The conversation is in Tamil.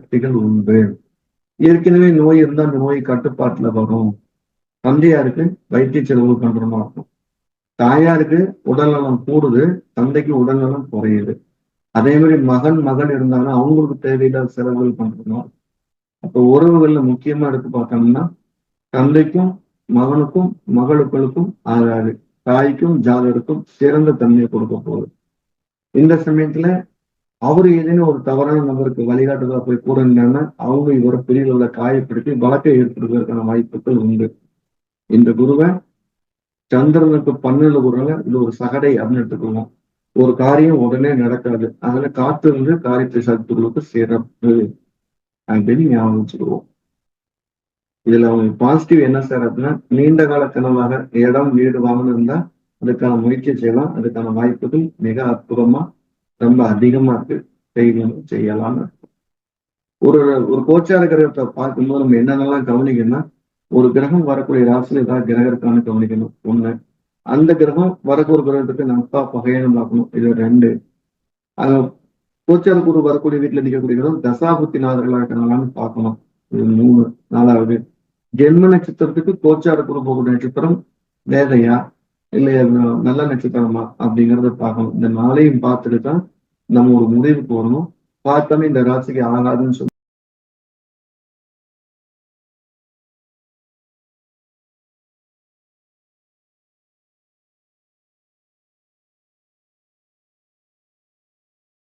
சக்திகள் உண்டு. ஏற்கனவே நோய் இருந்தா அந்த நோய் கட்டுப்பாட்டுல வரும். தந்தையாருக்கு வைத்திய செலவு பண்றமா இருக்கும். தாயாருக்கு உடல்நலம் கூடுது தந்தைக்கு உடல்நலம் குறையுது. அதே மாதிரி மகன் மகன் இருந்தாலும் அவங்களுக்கு தேவையில்லாத செலவுகள் பண்றோம் அப்போ உறவுகள்ல முக்கியமா எடுத்து பார்த்தோம்னா தந்தைக்கும் மகனுக்கும் மகளுக்களுக்கும் ஆகாது தாய்க்கும் ஜாதகருக்கும் சிறந்த தன்மையை கொடுக்க போகுது. இந்த சமயத்துல அவரு ஏதேனும் ஒரு தவறான நபருக்கு வழிகாட்டுதலா போய் கூட இருந்தாங்கன்னா அவங்க இவரை பெரிய அளவுல காயப்படுத்தி வழக்கை ஏற்படுவதற்கான வாய்ப்புகள் உண்டு. இந்த குருவை சந்திரனுக்கு பன்னெண்டு குருவை இது ஒரு சகடை அப்படின்னு எடுத்துக்கணும் ஒரு காரியம் உடனே நடக்காது. அதுல காத்து இருந்து காரியத்தை சத்துருவுக்கு சிறப்பு. அப்படின்னு ஞாபகம் வச்சுக்குவோம். இதுல அவங்க பாசிட்டிவ் என்ன சார் அப்படின்னா நீண்ட கால கனவாக இடம் வீடு வாங்கணும் இருந்தா அதுக்கான முயற்சி செய்யலாம். அதுக்கான வாய்ப்புகள் மிக அற்புதமா ரொம்ப அதிகமா இருக்கு செய்யணும் செய்யலாம்னு ஒரு ஒரு கோச்சார கிரகத்தை பார்க்கும்போது நம்ம என்னென்னலாம் கவனிக்கணும்னா ஒரு கிரகம் வரக்கூடிய ராசியில் ஏதாவது கிரகம் இருக்கான்னு கவனிக்கணும். ஒண்ணு அந்த கிரகம் வரக்கூடிய கிரகத்துக்கு நட்பா பகையன்னு பார்க்கணும் இது ரெண்டு. அந்த கோச்சார குரு வரக்கூடிய வீட்டுல நிற்கக்கூடிய கிரகம் தசாபுத்தி நாதர்களா இருக்காங்களான்னு பார்க்கணும். இது மூணு. நாலாவது ஜென்ம நட்சத்திரத்துக்கு கோச்சார குரு போகக்கூடிய நட்சத்திரம் வேதையா? இல்லை நல்ல நட்சத்திரமா அப்படிங்கிறத பார்க்கணும். இந்த நாளையும் பார்த்துட்டு தான் நம்ம ஒரு முடிவுக்கு வரணும். பார்த்தோமே இந்த ராசிக்கு ஆகாதுன்னு சொல்லி